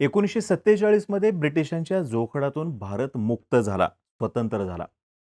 एकोणीसशे सत्तेचाळीसमध्ये ब्रिटिशांच्या जोखडातून भारत मुक्त झाला स्वतंत्र झाला.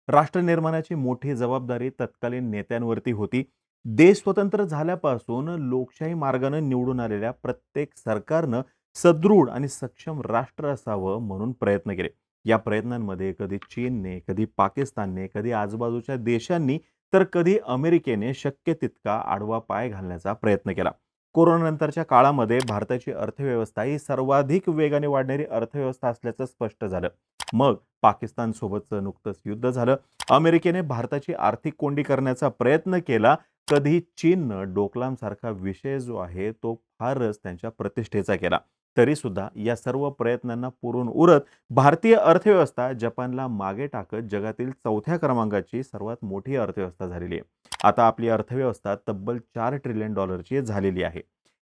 राष्ट्रनिर्माणाची मोठी जबाबदारी तत्कालीन नेत्यांवरती होती. देश स्वतंत्र झाल्यापासून लोकशाही मार्गानं निवडून आलेल्या प्रत्येक सरकारनं सदृढ आणि सक्षम राष्ट्र असावं म्हणून प्रयत्न केले. या प्रयत्नांमध्ये कधी चीनने कधी पाकिस्तानने कधी आजूबाजूच्या देशांनी तर कधी अमेरिकेने शक्य तितका आडवा पाय घालण्याचा प्रयत्न केला. कोरोनानंतरच्या काळामध्ये भारताची अर्थव्यवस्था ही सर्वाधिक वेगाने वाढणारी अर्थव्यवस्था असल्याचं स्पष्ट झालं. मग पाकिस्तानसोबतचं नुकतंच युद्ध झालं. अमेरिकेने भारताची आर्थिक कोंडी करण्याचा प्रयत्न केला. कधी चीननं डोकलामसारखा विषय जो आहे तो फारच त्यांच्या प्रतिष्ठेचा केला. तरीसुद्धा या सर्व प्रयत्नांना पुरून उरत भारतीय अर्थव्यवस्था जपानला मागे टाकत जगातील चौथ्या क्रमांकाची सर्वात मोठी अर्थव्यवस्था झालेली आहे. आता आपली अर्थव्यवस्था तब्बल चार ट्रिलियन डॉलरची झालेली आहे.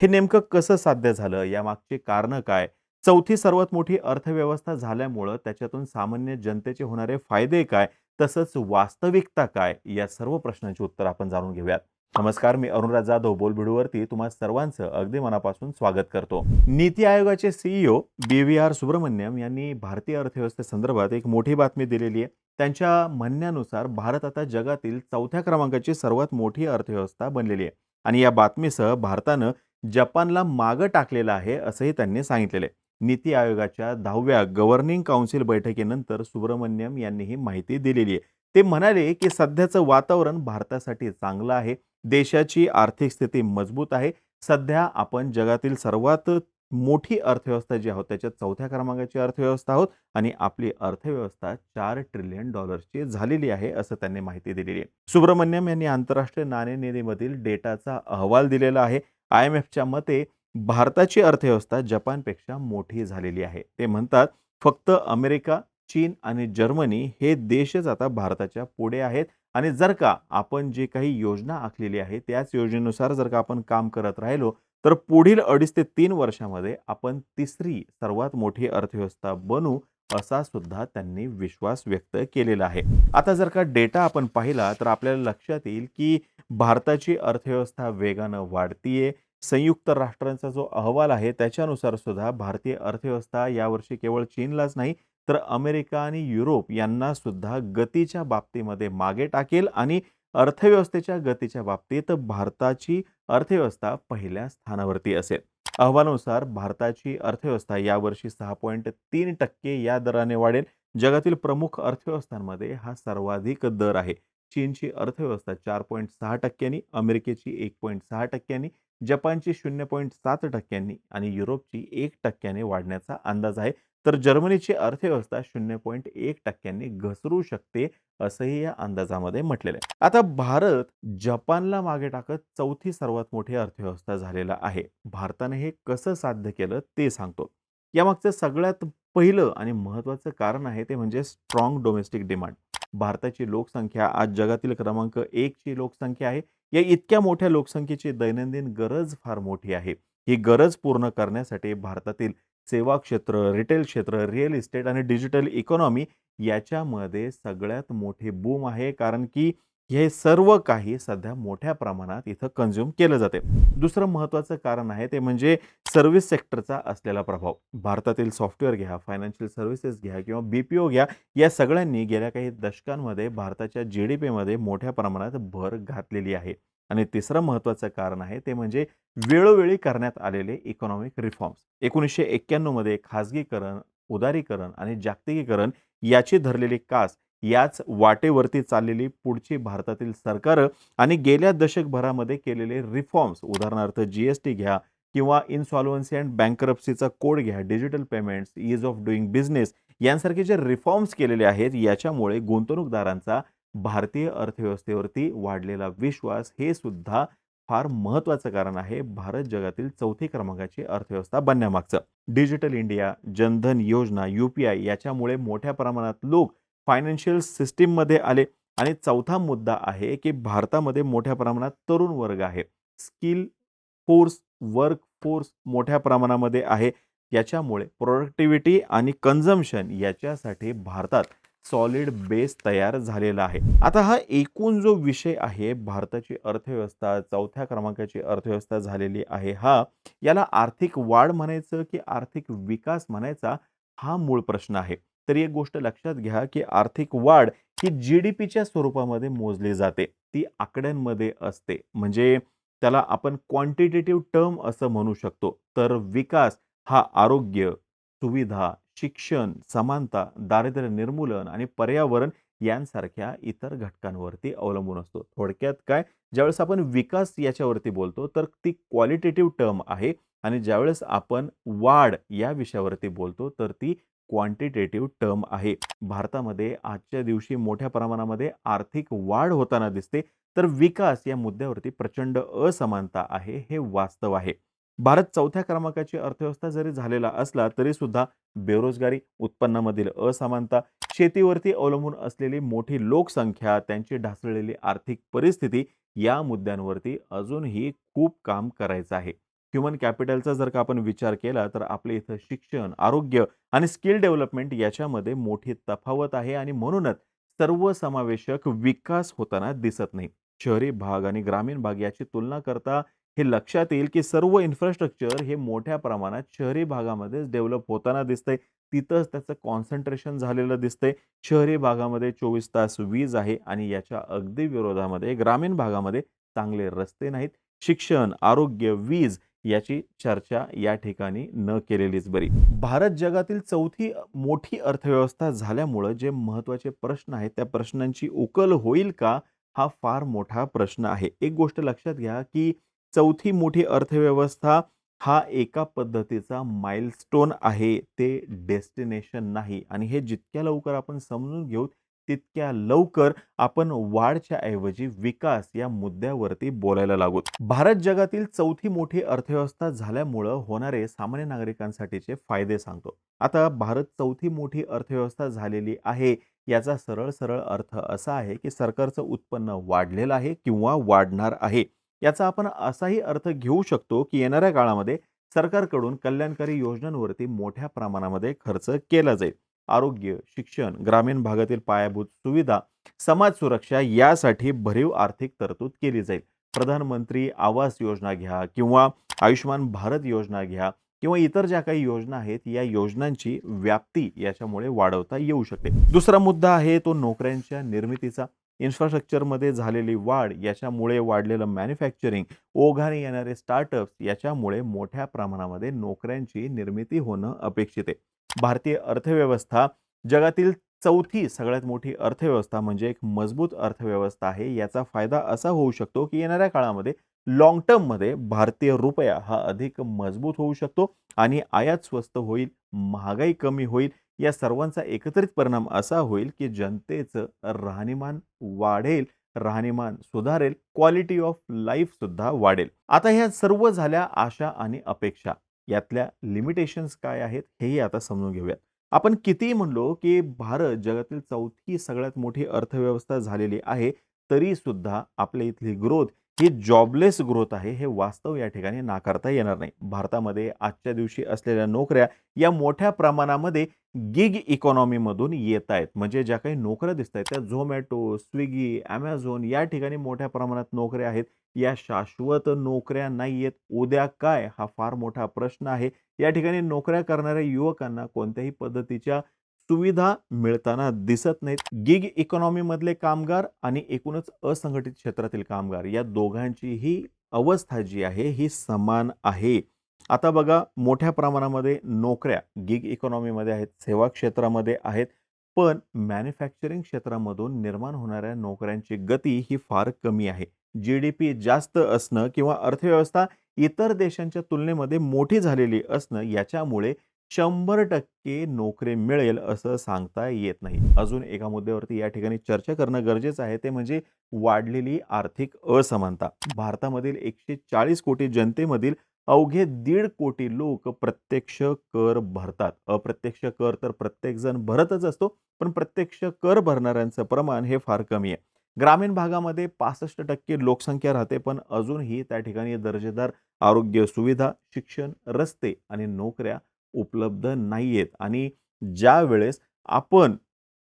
हे नेमकं कसं साध्य झालं? यामागची कारणं काय? चौथी सर्वात मोठी अर्थव्यवस्था झाल्यामुळं त्याच्यातून सामान्य जनतेचे होणारे फायदे काय? तसंच वास्तविकता काय? या सर्व प्रश्नांची उत्तर आपण जाणून घेऊयात. नमस्कार मी अरुणराज जाधव बोलबिडूवरती तुम्हा सर्वांचं अगदी मनापासून स्वागत करतो. नीती आयोगाचे CEO B V R Subrahmanyam यांनी भारतीय अर्थव्यवस्थेसंदर्भात एक मोठी बातमी दिलेली आहे. त्यांच्या म्हणण्यानुसार भारत आता जगातील चौथ्या क्रमांकाची सर्वात मोठी अर्थव्यवस्था बनलेली आहे. आणि या बातमीसह भारतानं जपानला मागं टाकलेलं आहे असंही त्यांनी सांगितलेलं आहे. नीती आयोगाच्या दहाव्या गव्हर्निंग काउन्सिल बैठकीनंतर सुब्रमण्यम यांनी ही माहिती दिलेली आहे. ते म्हणाले की सध्याचं वातावरण भारतासाठी चांगलं आहे. देशाची आर्थिक स्थिती मजबूत आहे. सध्या आपण जगातील सर्वात मोठी अर्थव्यवस्था जी आहोत त्याच्यात चौथ्या क्रमांकाची अर्थव्यवस्था आहोत आणि आपली अर्थव्यवस्था चार ट्रिलियन डॉलर्सची झालेली आहे असं त्यांनी माहिती दिलेली आहे. सुब्रमण्यम यांनी आंतरराष्ट्रीय नाणेनिधीमधील डेटाचा अहवाल दिलेला आहे. आय एम एफच्या मते भारताची अर्थव्यवस्था जपानपेक्षा मोठी झालेली आहे. ते म्हणतात फक्त अमेरिका चीन आणि जर्मनी हे देशच आता भारताच्या पुढे आहेत. आणि जर का आपण जे काही योजना आखलेली आहे त्याच योजनेनुसार जर का आपण काम करत राहिलो तर पुढील अडीच ते तीन वर्षामध्ये आपण तिसरी सर्वात मोठी अर्थव्यवस्था बनू असा सुद्धा त्यांनी विश्वास व्यक्त केलेला आहे. आता जर का डेटा आपण पाहिला तर आपल्याला लक्षात येईल की भारताची अर्थव्यवस्था वेगानं वाढतीये. संयुक्त राष्ट्रांचा जो अहवाल आहे त्याच्यानुसार सुद्धा भारतीय अर्थव्यवस्था यावर्षी केवळ चीनलाच नाही तर अमेरिका आणि युरोप यांना सुद्धा गतीच्या बाबतीमध्ये मागे टाकेल आणि अर्थव्यवस्थेच्या गतीच्या बाबतीत भारताची अर्थव्यवस्था पहिल्या स्थानावरती असेल. अहवालानुसार भारताची अर्थव्यवस्था यावर्षी सहा पॉईंट तीन टक्के या दराने वाढेल. जगातील प्रमुख अर्थव्यवस्थांमध्ये हा सर्वाधिक दर आहे. चीनची अर्थव्यवस्था चार पॉईंट सहा टक्क्यांनी अमेरिकेची एक पॉईंट सहा टक्क्यांनी जपानची शून्य पॉईंट सात टक्क्यांनी आणि युरोपची एक टक्क्याने वाढण्याचा अंदाज आहे. तर जर्मनीची अर्थव्यवस्था शून्य पॉईंट एक टक्क्यांनी घसरू शकते असंही या अंदाजामध्ये म्हटलेलं आहे. आता भारत जपानला मागे टाकत चौथी सर्वात मोठी अर्थव्यवस्था झालेला आहे. भारताने हे कसं साध्य केलं ते सांगतो. यामागचं सगळ्यात पहिलं आणि महत्त्वाचं कारण आहे ते म्हणजे स्ट्रॉंग डोमेस्टिक डिमांड भारताची लोकसंख्या आज जगातील क्रमांक एकची लोकसंख्या आहे. या इतक्या मोठ्या लोकसंख्येची दैनंदिन गरज फार मोठी आहे. ही गरज पूर्ण करण्यासाठी भारतातील सेवा क्षेत्र रिटेल क्षेत्र रिअल इस्टेट आणि डिजिटल इकॉनॉमी याच्यामध्ये सगळ्यात मोठी बूम आहे. कारण की हे सर्व काही सध्या मोठ्या प्रमाणात इथं कन्झ्युम केलं जाते. दुसरं महत्त्वाचं कारण आहे ते म्हणजे सर्व्हिस सेक्टरचा असलेला प्रभाव. भारतातील सॉफ्टवेअर घ्या फायनान्शियल सर्व्हिसेस घ्या किंवा बी पी ओ घ्या या सगळ्यांनी गेल्या काही दशकांमध्ये भारताच्या जी डी पीमध्ये मोठ्या प्रमाणात भर घातलेली आहे. आणि तिसरं महत्त्वाचं कारण आहे ते म्हणजे वेळोवेळी करण्यात आलेले इकॉनॉमिक रिफॉर्म्स एकोणीसशे एक्क्याण्णवमध्ये खाजगीकरण उदारीकरण आणि जागतिकीकरण याची धरलेली कास याच वाटेवरती चाललेली पुढची भारतातील सरकारं आणि गेल्या दशकभरामध्ये केलेले रिफॉर्म्स उदाहरणार्थ जी एस टी घ्या किंवा इन्सॉल्वन्सी अँड बँकरप्सीचा कोड घ्या digital payments ease of doing business यांसारखे जे रिफॉर्म्स केलेले आहेत याच्यामुळे गुंतवणूकदारांचा भारतीय अर्थव्यवस्थेवरती वाढलेला विश्वास हे सुद्धा फार महत्त्वाचं कारण आहे भारत जगातील चौथी क्रमांकाची अर्थव्यवस्था बनण्यामागचं. डिजिटल इंडिया जनधन योजना यू पी आय याच्यामुळे मोठ्या प्रमाणात लोक फायनान्शियल सिस्टीममध्ये आले आणि चौथा मुद्दा आहे की भारतामध्ये मोठ्या प्रमाणात तरुण वर्ग आहे. स्किल फोर्स वर्क फोर्स मोठ्या प्रमाणामध्ये आहे. याच्यामुळे प्रोडक्टिव्हिटी आणि कन्झम्शन याच्यासाठी भारतात सॉलिड बेस तयार झालेला आहे. आता हा एकूण जो विषय आहे भारताची अर्थव्यवस्था चौथ्या क्रमांकाची अर्थव्यवस्था झालेली आहे हा याला आर्थिक वाढ म्हणायचं की आर्थिक विकास म्हणायचा हा मूळ प्रश्न आहे. तर एक गोष्ट लक्षात घ्या की आर्थिक वाढ ही जी डी पीच्या स्वरूपामध्ये मोजली जाते. ती आकड्यांमध्ये असते. म्हणजे त्याला आपण क्वांटिटेटिव्ह टर्म असं म्हणू शकतो. तर विकास हा आरोग्य सुविधा शिक्षण समानता दारिद्र्य निर्मूलन आणि पर्यावरण यांसारख्या इतर घटकांवरती अवलंबून असतो. थोडक्यात काय? ज्यावेळेस आपण विकास याच्यावरती बोलतो तर ती क्वालिटेटिव्ह टर्म आहे आणि ज्यावेळेस आपण वाढ या विषयावरती बोलतो तर ती क्वांटिटेटिव्ह टर्म आहे. भारतामध्ये आजच्या दिवशी मोठ्या प्रमाणामध्ये आर्थिक वाढ होताना दिसते तर विकास या मुद्द्यावरती प्रचंड असमानता आहे हे वास्तव आहे. भारत चौथ्या क्रमांकाची अर्थव्यवस्था जरी झालेला असला तरी सुद्धा बेरोजगारी उत्पन्नामधील असमानता शेतीवरती अवलंबून असलेली मोठी लोकसंख्या त्यांची ढासळलेली आर्थिक परिस्थिती या मुद्द्यांवरती अजूनही खूप काम करायचं आहे. ह्युमन कॅपिटलचा जर का आपण विचार केला तर आपल्या इथं शिक्षण आरोग्य आणि स्किल डेव्हलपमेंट याच्यामध्ये मोठी तफावत आहे आणि म्हणूनच सर्वसमावेशक विकास होताना दिसत नाही. शहरी भाग आणि ग्रामीण भाग याची तुलना करता हे लक्षात येईल की सर्व इन्फ्रास्ट्रक्चर हे मोठ्या प्रमाणात शहरी भागामध्येच डेव्हलप होताना दिसतंय. तिथंच त्याचं कॉन्सन्ट्रेशन झालेलं दिसतंय. शहरी भागामध्ये चोवीस तास वीज आहे आणि याच्या अगदी विरोधामध्ये ग्रामीण भागामध्ये चांगले रस्ते नाहीत. शिक्षण आरोग्य वीज याची चर्चा या ठिकाणी न केलेलीच बरी. भारत जगातील चौथी मोठी अर्थव्यवस्था झाल्यामुळं जे महत्त्वाचे प्रश्न आहेत त्या प्रश्नांची उकल होईल का? हा फार मोठा प्रश्न आहे. एक गोष्ट लक्षात घ्या की चौथी मोठी अर्थव्यवस्था हा एका पद्धतीचा माइलस्टोन आहे. ते डेस्टिनेशन नाही. आणि हे जितक्या लवकर आपण समजून घेऊ तितक्या लवकर आपण वाढच्या ऐवजी विकास या मुद्द्यावरती बोलायला लागू. भारत जगातील चौथी मोठी अर्थव्यवस्था झाल्यामुळं होणारे सामान्य नागरिकांसाठीचे फायदे सांगतो. आता भारत चौथी मोठी अर्थव्यवस्था झालेली आहे याचा सरळ सरळ अर्थ असा आहे की सरकारचं उत्पन्न वाढलेलं आहे किंवा वाढणार आहे. याचा आपण असाही अर्थ घेऊ शकतो की येणाऱ्या काळामध्ये सरकारकडून कल्याणकारी योजनांवरती मोठ्या प्रमाणामध्ये खर्च केला जाईल. आरोग्य शिक्षण ग्रामीण भागातील पायाभूत सुविधा समाज सुरक्षा यासाठी भरीव आर्थिक तरतूद केली जाईल. प्रधानमंत्री आवास योजना घ्या किंवा आयुष्यमान भारत योजना घ्या किंवा इतर ज्या काही योजना आहेत या योजनांची व्याप्ती याच्यामुळे वाढवता येऊ शकते. दुसरा मुद्दा आहे तो नोकऱ्यांच्या निर्मितीचा. इन्फ्रास्ट्रक्चरमध्ये झालेली वाढ याच्यामुळे वाढलेलं मॅन्युफॅक्चरिंग ओघाने येणारे स्टार्टअप्स याच्यामुळे मोठ्या प्रमाणामध्ये नोकऱ्यांची निर्मिती होणं अपेक्षित आहे. भारतीय अर्थव्यवस्था जगातील चौथी सगळ्यात मोठी अर्थव्यवस्था म्हणजे एक मजबूत अर्थव्यवस्था आहे. याचा फायदा असा होऊ शकतो की येणाऱ्या काळामध्ये लॉंग टर्ममध्ये भारतीय रुपया हा अधिक मजबूत होऊ शकतो आणि आयात स्वस्त होईल महागाई कमी होईल या सर्वांचा एकत्रित परिणाम असा होईल की जनतेचं राहणीमान वाढेल राहणीमान सुधारेल क्वालिटी ऑफ लाईफ सुद्धा वाढेल. आता ह्या सर्व झाल्या आशा आणि अपेक्षा यातल्या लिमिटेशन्स काय आहेत हेही आता समजून घेऊयात. आपण कितीही म्हणलो की भारत जगातील चौथी सगळ्यात मोठी अर्थव्यवस्था झालेली आहे तरी सुद्धा आपल्या इथली ग्रोथ ही जॉबलेस ग्रोथ आहे हे वास्तव या ठिकाणी नाकारता येणार नाही. भारतामध्ये आजच्या दिवशी असलेल्या नोकऱ्या या मोठ्या प्रमाणामध्ये गिग इकॉनॉमीमधून येत आहेत. म्हणजे ज्या काही नोकऱ्या दिसत आहेत त्या झोमॅटो स्विगी ॲमेझॉन या ठिकाणी मोठ्या प्रमाणात नोकऱ्या आहेत. या शाश्वत नोकऱ्या नाही आहेत. उद्या काय? हा फार मोठा प्रश्न आहे. या ठिकाणी नोकऱ्या करणाऱ्या युवकांना कोणत्याही पद्धतीच्या सुविधा मिळताना दिसत नाहीत. गिग इकॉनॉमीमधले कामगार आणि एकूणच असंघटित क्षेत्रातील कामगार या दोघांची ही अवस्था जी आहे ही समान आहे. आता बघा मोठ्या प्रमाणामध्ये नोकऱ्या गिग इकॉनॉमीमध्ये आहेत सेवा क्षेत्रामध्ये आहेत पण मॅन्युफॅक्चरिंग क्षेत्रामधून निर्माण होणाऱ्या नोकऱ्यांची गती ही फार कमी आहे. जी डी पी जास्त असणं किंवा अर्थव्यवस्था इतर देशांच्या तुलनेमध्ये मोठी झालेली असणं याच्यामुळे शंभर टक्के नोकरी मिळेल असं सांगता येत नाही. अजून एका मुद्द्यावरती या ठिकाणी चर्चा करणं गरजेचं आहे. ते म्हणजे वाढलेली आर्थिक असमानता. भारतामधील एकशे चाळीस कोटी जनतेमधील अवघे दीड कोटी लोक प्रत्यक्ष कर भरतात. अप्रत्यक्ष कर तर प्रत्येकजण भरतच असतो पण प्रत्यक्ष कर भरणाऱ्यांचं प्रमाण हे फार कमी आहे. ग्रामीण भागामध्ये पासष्ट टक्के लोकसंख्या राहते पण अजूनही त्या ठिकाणी दर्जेदार आरोग्य सुविधा शिक्षण रस्ते आणि नोकऱ्या उपलब्ध नाही आहेत आणि ज्या वेळेस आपण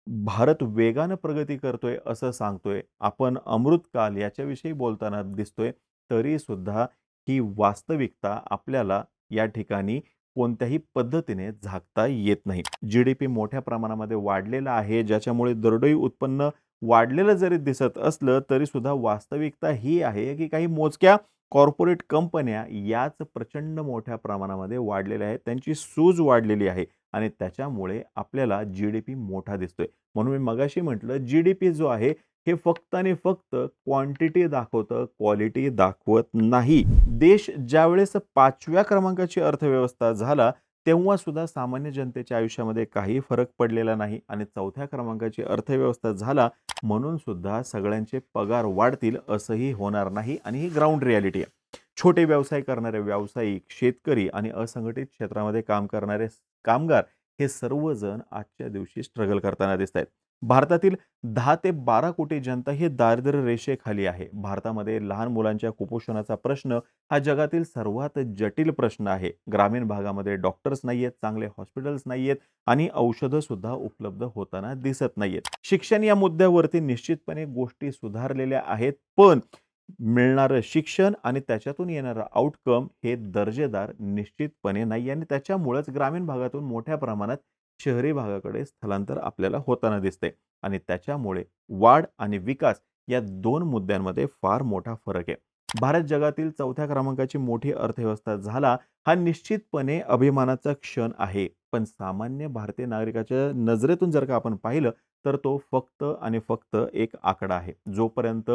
भारत वेगानं प्रगती करतोय असं सांगतोय. आपण अमृतकाल याच्याविषयी बोलताना दिसतोय. तरीसुद्धा ही वास्तविकता आपल्याला या ठिकाणी कोणत्याही पद्धतीने झाकता येत नाही. जी-डी-पी मोठ्या प्रमाणामध्ये वाढलेला आहे, ज्याच्यामुळे दरडोई उत्पन्न वाढलेलं जरी दिसत असलं, तरीसुद्धा वास्तविकता ही आहे, की काही मोजक्या कॉर्पोरेट कंपन्या याच प्रचंड मोठ्या प्रमाणामध्ये वाढलेल्या आहेत. त्यांची सूज वाढलेली आहे आणि त्याच्यामुळे आपल्याला जी-डी-पी मोठा दिसतोय. म्हणून मी मगाशी म्हटलं, जी-डी-पी जो आहे, हे फक्त आणि फक्त क्वांटिटी दाखवतं, क्वालिटी दाखवत नाही. देश ज्यावेळेस पाचव्या क्रमांकाची अर्थव्यवस्था झाला, तेव्हासुद्धा सामान्य जनतेच्या आयुष्यामध्ये काही फरक पडलेला नाही आणि चौथ्या क्रमांकाची अर्थव्यवस्था झाला, म्हणून सुद्धा सगळ्यांचे पगार वाढतील असंही होणार नाही आणि ही ग्राउंड रियालिटी आहे. छोटे व्यवसाय करणारे व्यावसायिक, शेतकरी आणि असंघटित क्षेत्रामध्ये काम करणारे कामगार हे सर्वजण आजच्या दिवशी स्ट्रगल करताना दिसत आहेत भारतातील दहा ते 12 कोटी जनता ही दारिद्र्य रेषेखाली आहे. भारतामध्ये लहान मुलांच्या कुपोषणाचा प्रश्न हा जगातील सर्वात जटिल प्रश्न आहे. ग्रामीण भागामध्ये डॉक्टर्स नाही आहेत चांगले हॉस्पिटल्स नाही आहेत आणि औषधंसुद्धा उपलब्ध होताना दिसत नाहीयेत. शिक्षण या मुद्द्यावरती निश्चितपणे गोष्टी सुधारलेल्या आहेत, पण मिळणारं शिक्षण आणि त्याच्यातून येणारं आउटकम हे दर्जेदार निश्चितपणे नाही आणि त्याच्यामुळेच ग्रामीण भागातून मोठ्या प्रमाणात शहरी भागाकडे स्थलांतर आपल्याला होताना दिसते आणि त्याच्यामुळे वाढ आणि विकास या दोन मुद्द्यांमध्ये फार मोठा फरक आहे. भारत जगातील चौथ्या क्रमांकाची मोठी अर्थव्यवस्था झाला, हा निश्चितपणे अभिमानाचा क्षण आहे. पण सामान्य भारतीय नागरिकाच्या नजरेतून जर का आपण पाहिलं, तर तो फक्त आणि फक्त एक आकडा आहे. जोपर्यंत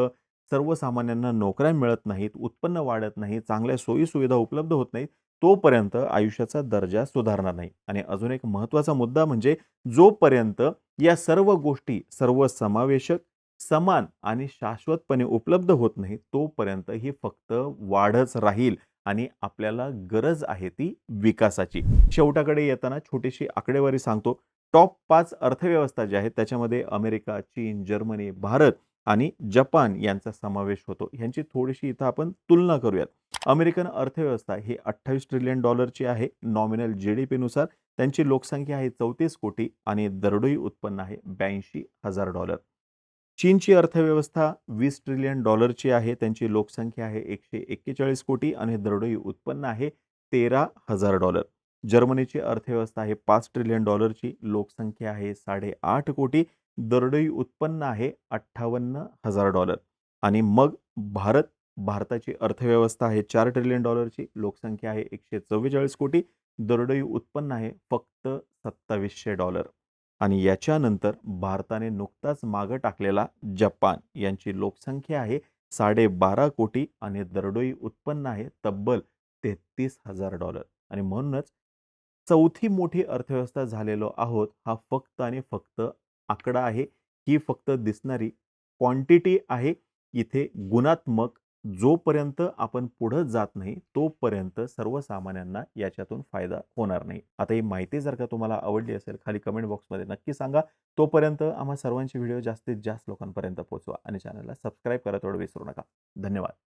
सर्वसामान्यांना नोकऱ्या मिळत नाहीत, उत्पन्न वाढत नाही, चांगल्या सोयी-सुविधा उपलब्ध होत नाहीत, तोपर्यंत आयुष्याचा दर्जा सुधारणार नाही. आणि अजून एक महत्त्वाचा मुद्दा म्हणजे जोपर्यंत या सर्व गोष्टी सर्वसमावेशक, समान आणि शाश्वतपणे उपलब्ध होत नाही तोपर्यंत ही फक्त वाढच राहील आणि आपल्याला गरज आहे ती विकासाची. शेवटाकडे येताना छोटीशी आकडेवारी सांगतो. टॉप पाच अर्थव्यवस्था ज्या आहेत, त्याच्यामध्ये अमेरिका, चीन, जर्मनी, भारत आणि जपान यांचा समावेश होतो. ह्यांची थोडीशी इथं आपण तुलना करूयात. अमेरिकन अर्थव्यवस्था ही 28 ट्रिलियन डॉलरची आहे. नॉमिनल जी-डी-पीनुसार त्यांची लोकसंख्या आहे 34 कोटी आणि दरडोई उत्पन्न आहे $82,000. चीनची अर्थव्यवस्था वीस ट्रिलियन डॉलरची आहे. त्यांची लोकसंख्या आहे 141 कोटी आणि दरडोई उत्पन्न आहे $13,000. जर्मनीची अर्थव्यवस्था आहे पाच ट्रिलियन डॉलरची. लोकसंख्या आहे 8.5 कोटी. दरडोई उत्पन्न आहे $58,000 आणि मग भारत, भारताची अर्थव्यवस्था आहे चार ट्रिलियन डॉलरची. लोकसंख्या आहे 144 कोटी. दरडोई उत्पन्न आहे फक्त $2700 आणि याच्यानंतर भारताने नुकताच मागं टाकलेला जपान यांची लोकसंख्या आहे 12.5 कोटी आणि दरडोई उत्पन्न आहे तब्बल $33,000 आणि म्हणूनच चौथी मोठी अर्थव्यवस्था झालेलो आहोत. हा फक्त आणि फक्त आकडा आहे. ही फक्त दिसणारी क्वांटिटी आहे. इथे गुणात्मक जोपर्यंत आपण पुढं जात नाही, तोपर्यंत सर्वसामान्यांना याच्यातून फायदा होणार नाही. आता ही माहिती जर का तुम्हाला आवडली असेल, खाली कमेंट बॉक्समध्ये नक्की सांगा. तोपर्यंत आम्हा सर्वांचे व्हिडिओ जास्तीत जास्त लोकांपर्यंत पोहोचवा आणि चॅनलला सबस्क्राईब करा तेवढं विसरू नका. धन्यवाद.